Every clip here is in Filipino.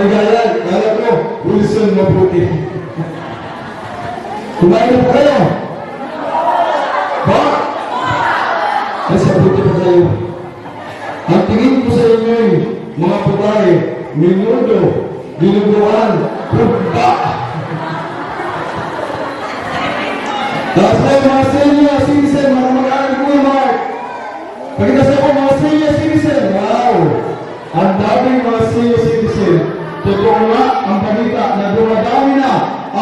maligaya, kala ko, Wilson mabuti. Kumain na po kayo? Ba? Ay, sabuti pa kayo. Ang tingin ko sa inyo, mga babae, minudo, dinuguan, pugba. Tapos tayo mga senior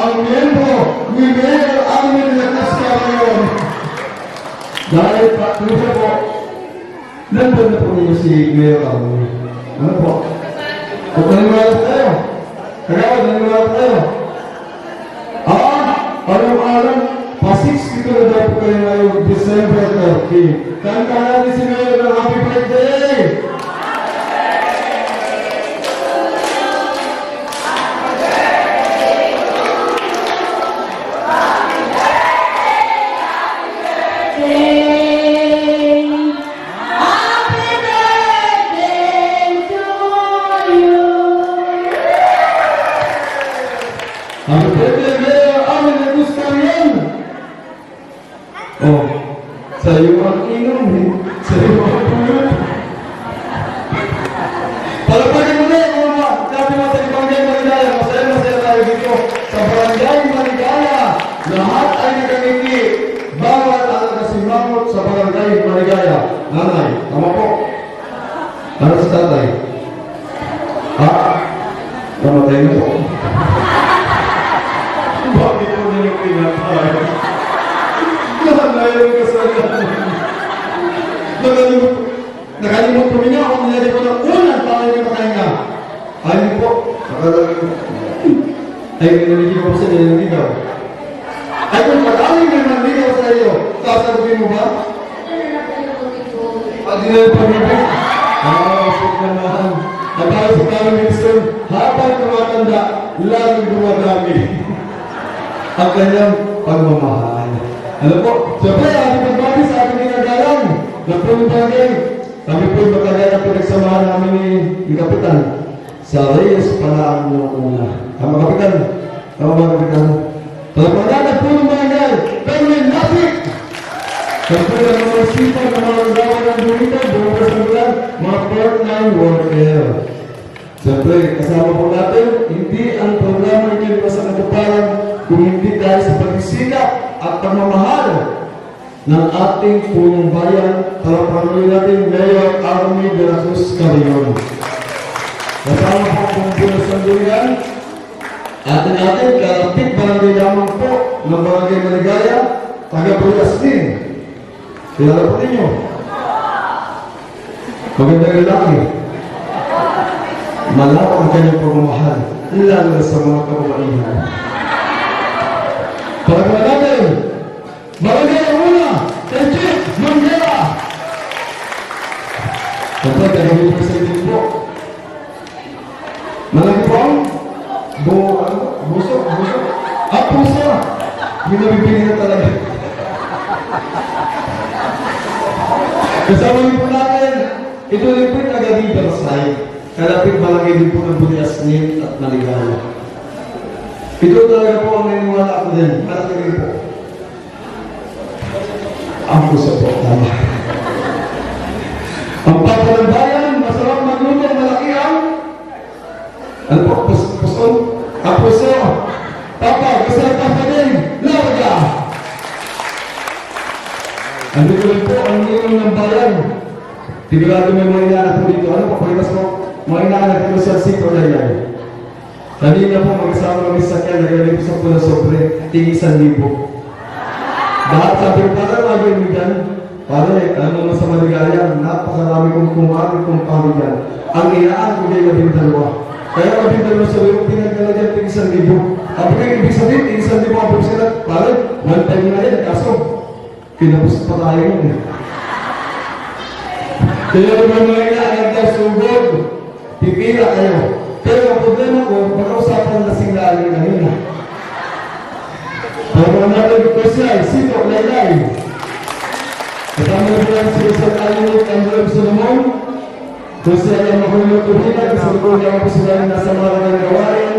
ang miyembro ni Mayor Alvin Latasca ngayon. Dahil pa, tuloy po, nandun na po niyo si Mayor Alvin. Ano po? Kung naniwala po tayo. Kaya naniwala po tayo. Ah, araw-araw, pa-60 ko na daw po kayo ngayong December 30. Happy birthday, Mayor Amin Augusta yan! Oh, sa'yo ang inom eh. Sa'yo ang pulot. Palapagin mo na yung mga sabi mo sa Ibangay Maligaya, masaya masaya tayo dito sa Barangay Maligaya. Lahat ay nagangiti. Bawat ang nasimangot sa Barangay Maligaya. Nanay, tama po. Ano sa tatay? Ah, namatay na po. Bakit mo na yung pinatay? Nanay yung kasalanan. Nakalimut, nakalimut ko niya ako nilagay ko ng unang pangalan ng pakahinga. Ayun po, nakalimut. Ay, nilagay ko po sa nililigaw. Ay, kung pag-aling na nililigaw sa iyo, sasagutin mo ba? Pag dinala pa niyo Ah, shit naman. At para sa Prime Minister, habang tumatanda, lalong dumadami ang kanyang pagmamahal. Ano po? Siyempre, ating pagbati sa ating ginagalang na pulong bagay. Kami po yung magkagaya na pinagsamahan namin ni Kapitan. Sa Reyes Palaan noong una. Tama Kapitan? Tama ba Kapitan? Pagpalaan na pulong bagay. Pero may napik! Siyempre, ang mga sipag ng mga gawa ng Dunita, bukas ng bulan, mga part-time worker. Siyempre, kasama po natin, hindi ang programa ito sa katuparan kung hindi dahil sa pagsisikap at pagmamahal ng ating punong bayan, talapanuloy natin Mayor Army de la Cruz Carrion. Kasama po kung puno sa duyan, atin natin, kalapit barangay lamang po ng barangay Maligaya, taga Bulas din. Kilala po ninyo. Magandang lalaki. Malawak ang kanyang pagmamahal, lalo na sa mga kababaihan. Pagkakala natin, barangay ang una, Chief Mandela. Kapag kagabi po sa inyo po, malaki po ang bu, ano, buso, buso, ah, puso. Hindi nabibili na talaga. Kasama niyo po natin, ito rin po taga Riverside. Kalapit malaki din po ng Bunyasnin at Maligaya. Ito talaga po ang naniniwala ako din. Malaki rin po. Ang puso po, tama. ang papa masarap magluto, malaki ang ano po, pus puso? Ang puso. Papa, gusto ng papa din. Larga! Ano ko po ang iyon ng bayan. Sigurado may mga inaanak po dito. Ano po, pakitas mo? Mga inaanak dito sa Sito Dayan. Kanina po mag-asama kami sa kanya, nagaling po sa pula sobre, tingisan libo. Lahat sabi ko, para lagi mo dyan. Pare, ano mo sa maligaya, napakarami kong kumari kong pamilyan. Ang inaan ko kayo labing dalawa. Kaya labing dalawa sa iyo, pinagkalagyan tingisan libo. Sabi ko, ibig sabihin, tingisan libo ang sila. Pare, one time na yan, kaso, kinapos pa tayo yun. eh. Kaya naman mga inaanak na sugod, pipila kayo. Pero ang problema ko, pag-usapan na sing lalo kanina. Pero natin ko siya, sino, laylay. Kasama na lang si Isang Alinit, Andrew Solomon. Kung sila ang mahulog tuhina, gusto ko niya ako sila yung nasa mga kanyang gawain.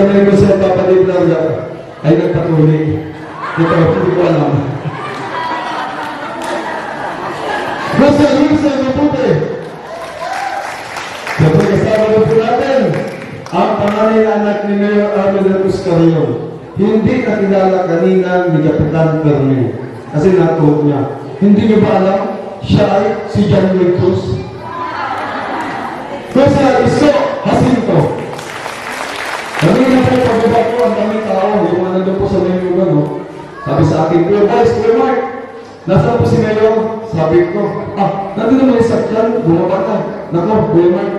Kami ko sa Papa Dave Larga ay nagpatuloy. Ito, hindi ko alam. Basta Wilson, mabuti. Siyempre kasama na po natin ang panganay na anak ni Mayor Arnold Ramos Carrillo. Hindi nakilala kanina ni Kapitan Carrillo. Kasi natuwa niya. Hindi niyo ba alam, siya ay si John Cruz? Kasi iso, pagbaba ko ang daming tao, yung mga nandun po sa menu no? Sabi sa akin, Kuya Boys, Kuya Mark, nasaan po si Mayor? Sabi ko, ah, nandun naman yung sakyan, bumaba ka. Nako, Kuya Mark,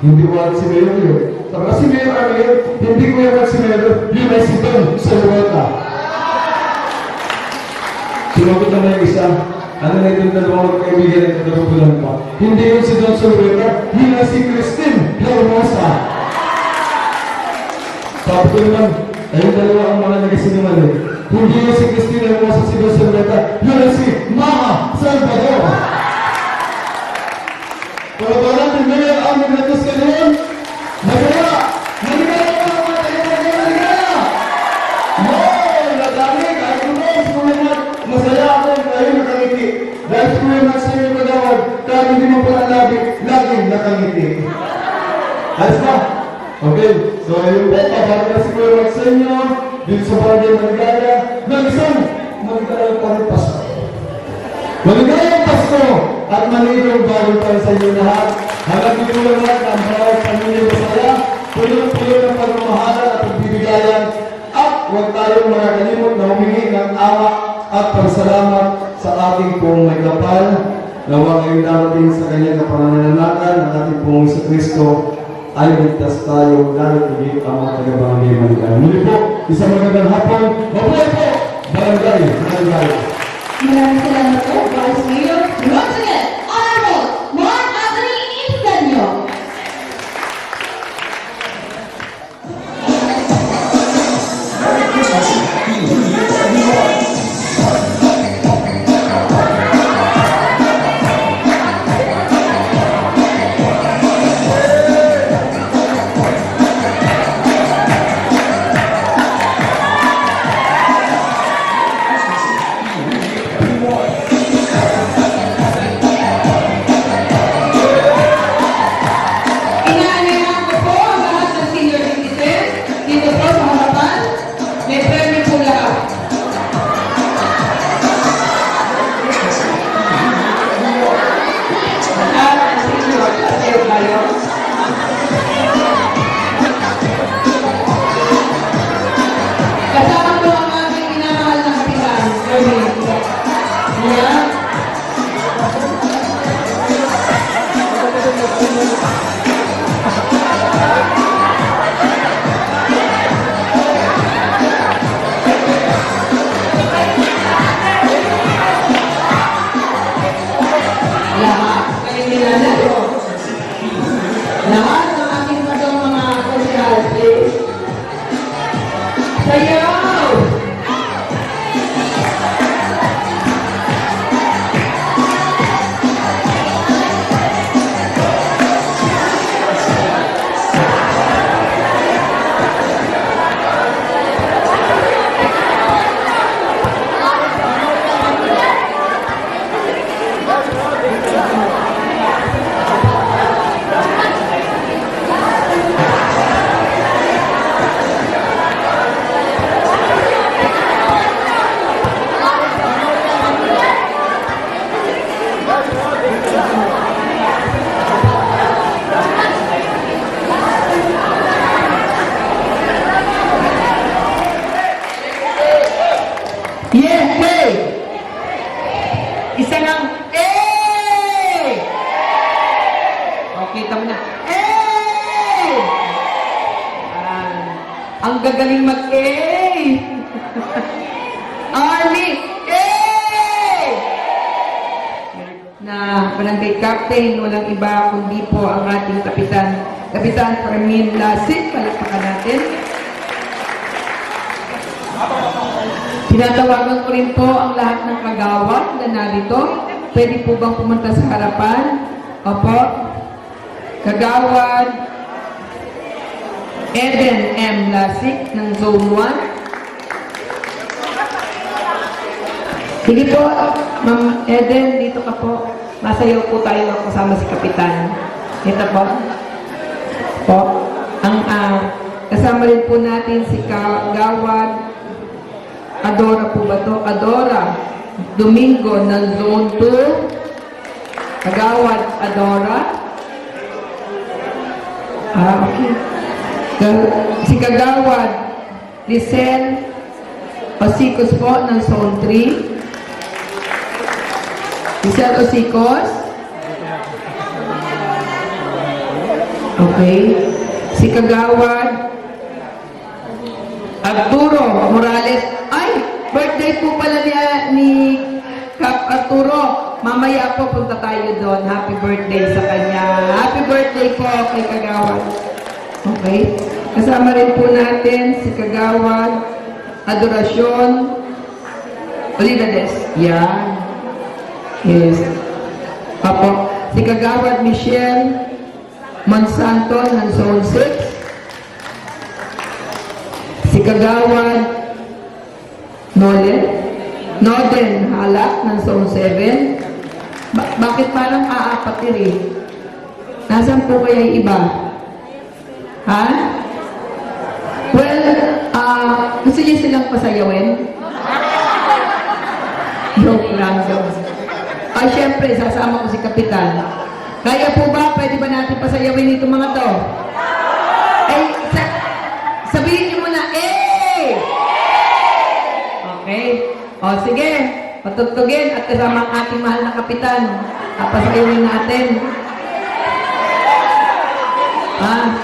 hindi ko alam si Mayor yun. Sabi ko, si Mayor ano yun? Hindi Kuya Mark si Mayor, yun ay si Don Salueta. Sumagot naman yung isa, ano na itong dalawang magkaibigan ng kagabulan pa? Hindi yun si Don Salueta, yun ay si Christine Hermosa. Sabi ko naman, ayun dalawa ang mga nagasinuman eh. Hindi yun si Christine Hermosa, si Don Salueta, yun ay si Mama Salvador. Pero ba natin ngayon ang naglatos ka ngayon? Magaya! Na si Kuya Max sa inyo, dito sa Barangay Maligaya, ng isang maligayang paripasto. Maligayang Pasko at manigong bago para sa inyo lahat. Hanggang dito lang lahat ang bawat pamilya masaya, pulo-pulo ng pagmamahalan at pagbibigayan, at huwag tayong makakalimot na humingi ng awa at pagsalamat sa ating pong may kapal. Na huwag ngayong darating sa kanyang kapananalatan ng ating pong sa Kristo ay ligtas tayo lalo higit ang taga-barangay Maligaya. Muli po, isang magandang hapon. Mabuhay po! Barangay Maligaya. Maraming salamat po, Vice captain, walang iba kundi po ang ating kapitan, Kapitan Fermin Lasik. Palakpakan natin. Tinatawagan ko rin po ang lahat ng kagawad na narito. Pwede po bang pumunta sa harapan? Opo. Kagawad Eden M. Lasik ng Zone 1. Sige po, Ma'am Eden, dito ka po. Masayaw po tayo kasama si Kapitan. Ito po. Po. Ang ah, kasama rin po natin si Kagawad Adora po ba to? Adora. Domingo ng Zone 2. Kagawad Adora. Ah, okay. Ka- Si Kagawad Lisel Osicos po ng Zone 3. Lisel Osicos. Okay. Si Kagawad Arturo Morales. Ay, birthday po pala ni, ni Kap Arturo. Mamaya po punta tayo doon. Happy birthday sa kanya. Happy birthday po kay Kagawad. Okay. Kasama rin po natin si Kagawad Adorasyon Olivades. Yan. Yes. Apo. Si Kagawad Michelle Monsanto ng Zone 6. Si Kagawad Nolen, Noden Halak ng Zone 7. Ba- bakit parang aapatir eh? Nasaan po kaya yung iba? Ha? Well, ah, gusto niyo silang pasayawin? Joke lang, joke. Ay, syempre, sasama ko si Kapitan. Kaya po ba, pwede ba natin pasayawin itong mga to? Ay, sa, sabihin niyo muna, eh! Okay. O, sige. Patugtugin at kasama ang ating mahal na kapitan. Papasayawin natin. Ha?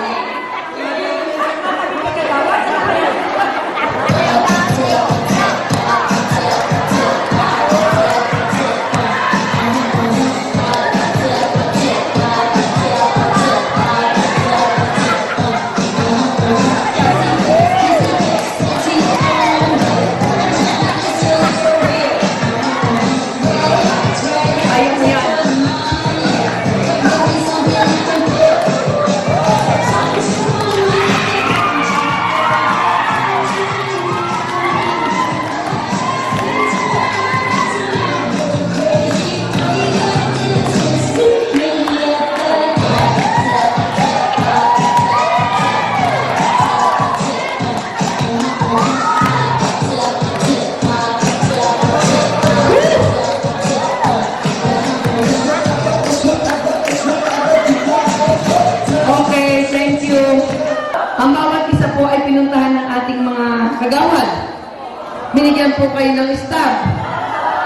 Binigyan po kayo ng staff.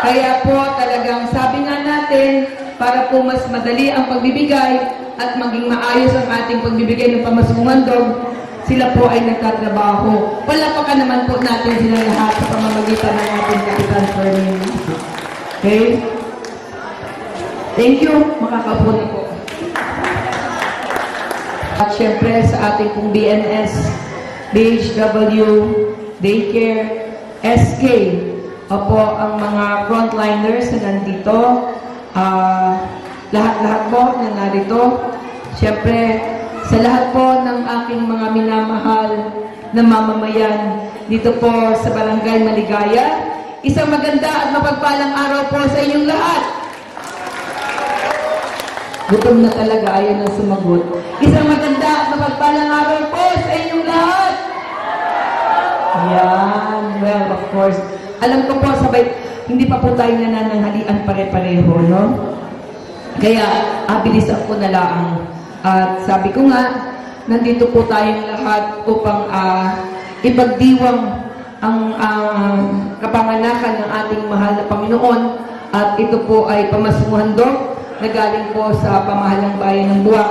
Kaya po talagang sabi nga natin, para po mas madali ang pagbibigay at maging maayos ang ating pagbibigay ng pamasumandog, sila po ay nagtatrabaho. Palapakan naman po natin sila lahat sa pamamagitan ng ating Kapitan Fermin. Okay? Thank you. Makakaupo na po. At syempre sa ating pong BNS, BHW, Daycare, SK, opo ang mga frontliners na nandito, ah, lahat-lahat po na narito. Syempre, sa lahat po ng aking mga minamahal na mamamayan dito po sa Barangay Maligaya, isang maganda at mapagpalang araw po sa inyong lahat. Gutom na talaga, ayaw na sumagot. Isang maganda at mapagpalang araw po sa inyong. Yan, well, of course. Alam ko po, sabay, hindi pa po tayo nanananghalian pare-pareho, no? Kaya, abilisan ko na lang. At sabi ko nga, nandito po tayong lahat upang ah, ipagdiwang ang ah, kapanganakan ng ating mahal na Panginoon at ito po ay pamasmuhandog na galing po sa pamahalang bayan ng Buwak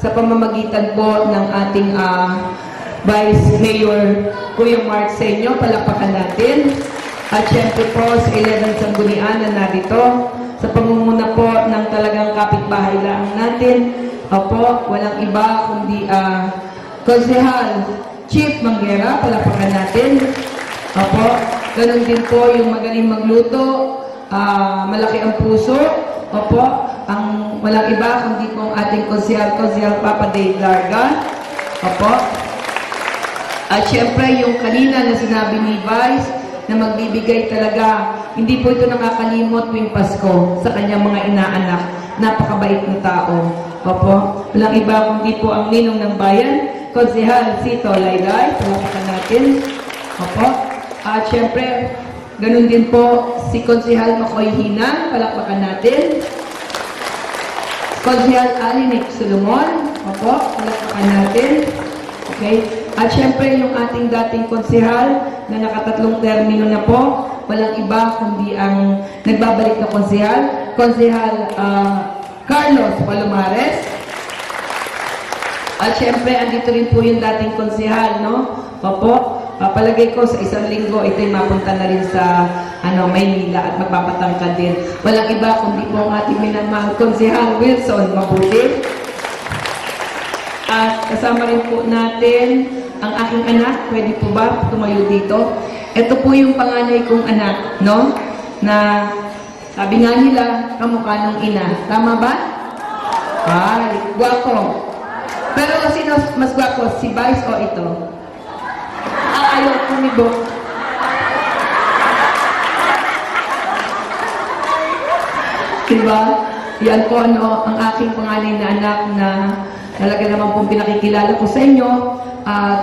sa pamamagitan po ng ating ah, Vice Mayor Kuya Mark Senyo, palakpakan natin. At syempre po sa 11 Sanggunian na narito, sa pamumuna po ng talagang kapitbahay lang natin, Opo, walang iba kundi ah, Konsehal Chief Manguera, palakpakan natin. Opo, ganun din po yung magaling magluto, ah, malaki ang puso. Opo, ang walang iba kundi po ang ating konsehal, konsehal Papa Dave Larga. Opo, at syempre, yung kanina na sinabi ni Vice, na magbibigay talaga, hindi po ito nakakalimot tuwing Pasko sa kanyang mga inaanak. Napakabait na tao. Opo, walang iba kundi po ang ninong ng bayan, Konsehal Sito Laylay, palapakan natin. Opo. At syempre, ganun din po si Konsehal Makoy Hina, palakpakan natin. Konsehal Alinik Solomon, opo, palakpakan natin. Okay? At syempre, yung ating dating konsehal na nakatatlong termino na po, walang iba kundi ang nagbabalik na konsehal, konsehal ah, Carlos Palomares. At syempre, andito rin po yung dating konsehal, no? Opo, ah, palagay ko sa isang linggo, ito'y mapunta na rin sa ano, Maynila at magpapatangkad din. Walang iba kundi po ang ating minamahal konsehal Wilson Mabuti. At kasama rin po natin ang aking anak. Pwede po ba tumayo dito? Ito po yung panganay kong anak, no? Na sabi nga nila, kamukha ng ina. Tama ba? Ay, guwapo. Pero sino mas guwapo, si Vice o ito? Ah, ayaw kumibok. Diba? Yan po ano, ang aking panganay na anak na talaga naman pong pinakikilala ko sa inyo. At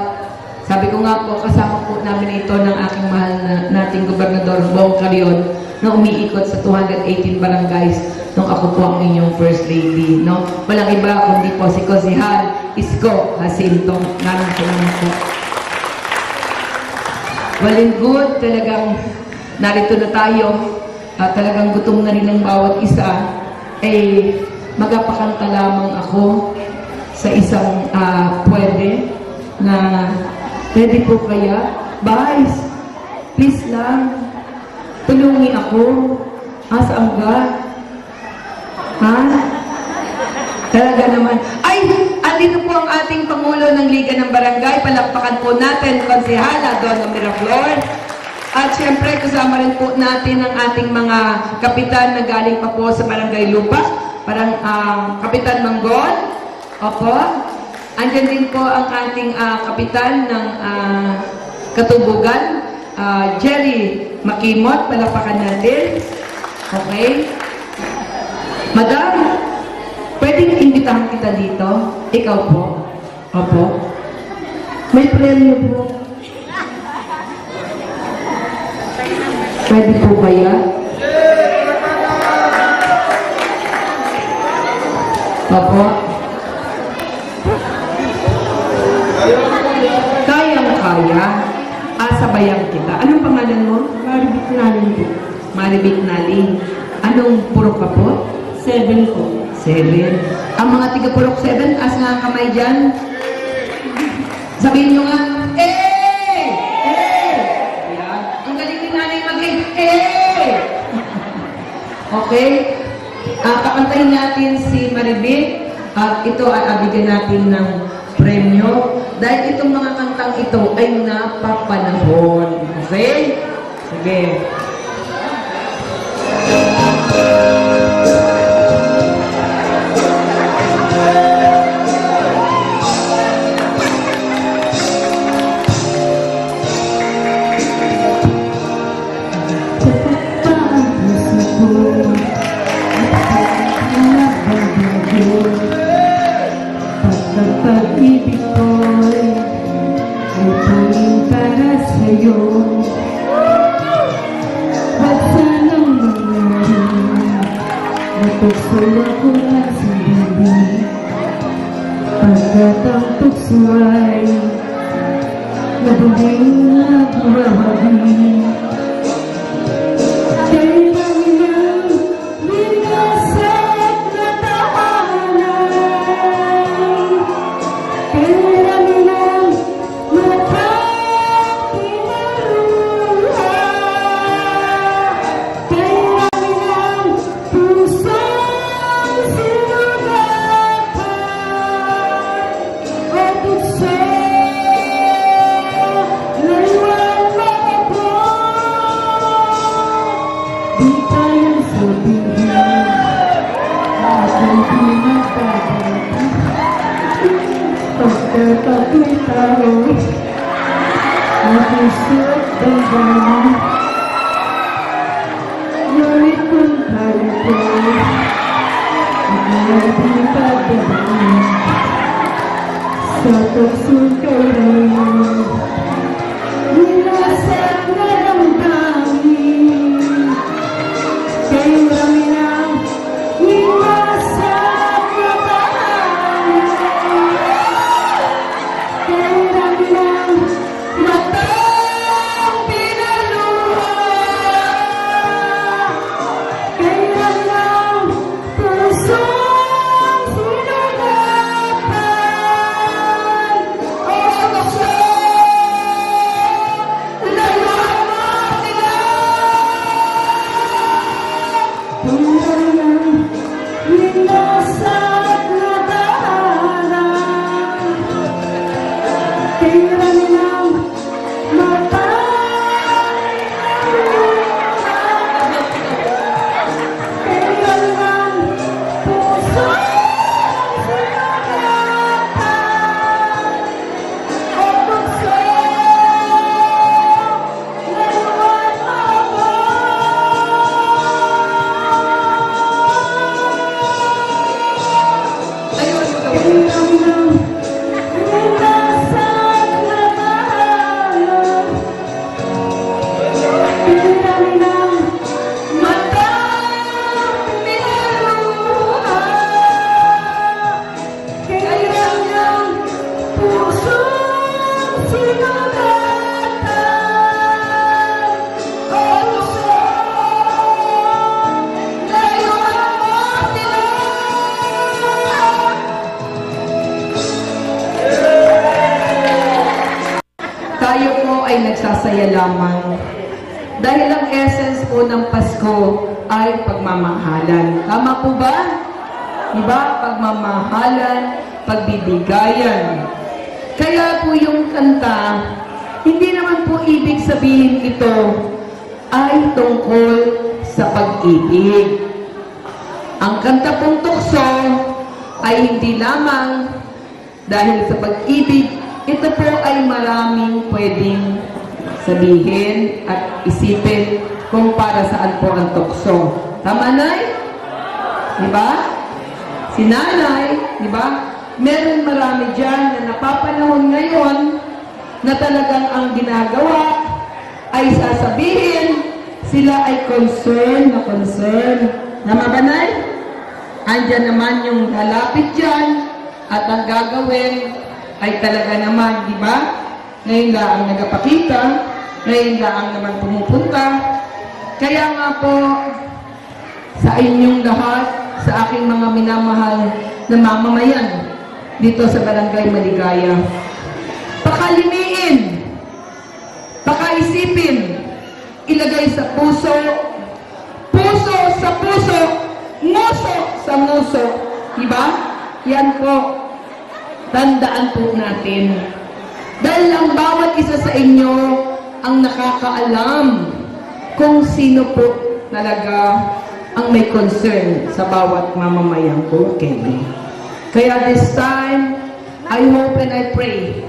sabi ko nga po, kasama po namin ito ng aking mahal na nating gobernador Bong Carion na umiikot sa 218 barangays nung ako po ang inyong first lady. No? Walang iba kundi po si Konsihal Isko Jacinto. Maraming po. Well and good, talagang narito na tayo at talagang gutom na rin ang bawat isa, eh magapakanta lamang ako sa isang ah, pwede na ready po kaya? Vice, please lang, tulungi ako. Asaan ka? Ha? Talaga naman. Ay, andito po ang ating Pangulo ng Liga ng Barangay. Palakpakan po natin, Konsehala Donna Miraflor. At syempre, kasama rin po natin ang ating mga kapitan na galing pa po sa Barangay Lupa. Parang ah, Kapitan Manggon. Opo. Andyan din po ang ating ah, kapitan ng ah, Katubugan, ah, Jerry Makimot. Palakpakan natin. Okay. Madam, pwedeng imbitahan kita dito? Ikaw po? Opo. May premyo po. Pwede po kaya? Opo. Kayang-kaya. Asabayan kita. Anong pangalan mo? Maribit namin po. Maribik Nali. Anong purok ka po? Seven po. Seven. Ang mga tiga Purok Seven, as nga kamay dyan. Sabihin nyo nga, eh! Eh! Ayan. Ang galing ni nanay mag eh! okay? Ah, kakantahin natin si Maribik at ito ay abigyan natin ng premyo dahil itong mga kantang ito ay napapanahon. Okay? Sige. Dahil ang essence po ng Pasko ay pagmamahalan. Tama po ba? Diba? Pagmamahalan, pagbibigayan. Kaya po yung kanta, hindi naman po ibig sabihin ito ay tungkol sa pag-ibig. Ang kanta pong tukso ay hindi lamang dahil sa pag-ibig, ito po ay maraming pwedeng sabihin at isipin kung para saan po ang tukso. Tama, Nay? Di ba? Si Nanay, di ba? Meron marami dyan na napapanahon ngayon na talagang ang ginagawa ay sasabihin sila ay concern na concern. Tama ba, Nay? Andyan naman yung lalapit dyan at ang gagawin ay talaga naman, di ba? Ngayon lang ang nagapakita, ngayon lang ang naman pumupunta. Kaya nga po, sa inyong lahat, sa aking mga minamahal na mamamayan dito sa Barangay Maligaya, pakalimiin, pakaisipin, ilagay sa puso, puso sa puso, nguso sa nguso. Diba? Yan po. Tandaan po natin. Dahil ang bawat isa sa inyo ang nakakaalam kung sino po talaga ang may concern sa bawat mamamayang Bukene. Kaya this time, I hope and I pray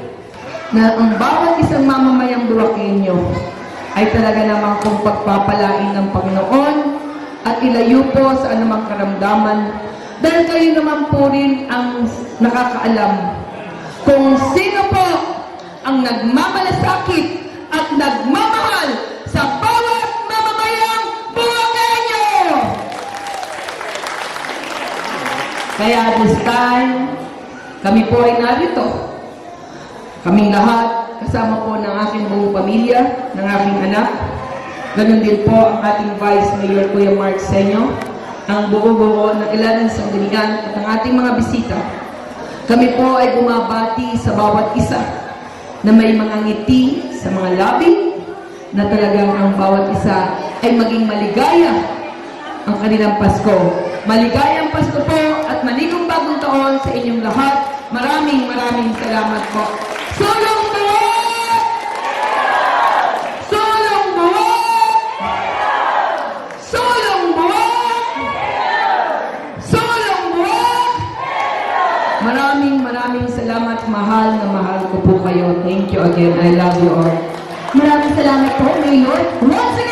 na ang bawat isang mamamayang Burakenyo ay talaga namang kung pagpapalain ng Panginoon at ilayo po sa anumang karamdaman dahil kayo naman po rin ang nakakaalam kung sino po ang nagmamalasakit at nagmamahal sa bawat mamamayang Burakenyo. Kaya this time, kami po ay narito. Kaming lahat, kasama po ng aking buong pamilya, ng aking anak. Ganon din po ang ating Vice Mayor Kuya Mark Senyo, ang buo-buo ng ilan ng sanggunian at ang ating mga bisita. Kami po ay bumabati sa bawat isa na may mga ngiti sa mga labi na talagang ang bawat isa ay maging maligaya ang kanilang Pasko. Maligayang Pasko po at maligong bagong taon sa inyong lahat. Maraming maraming salamat po. Sulong kayo. Thank you again. I love you all. Maraming salamat po, Mayor. Once again,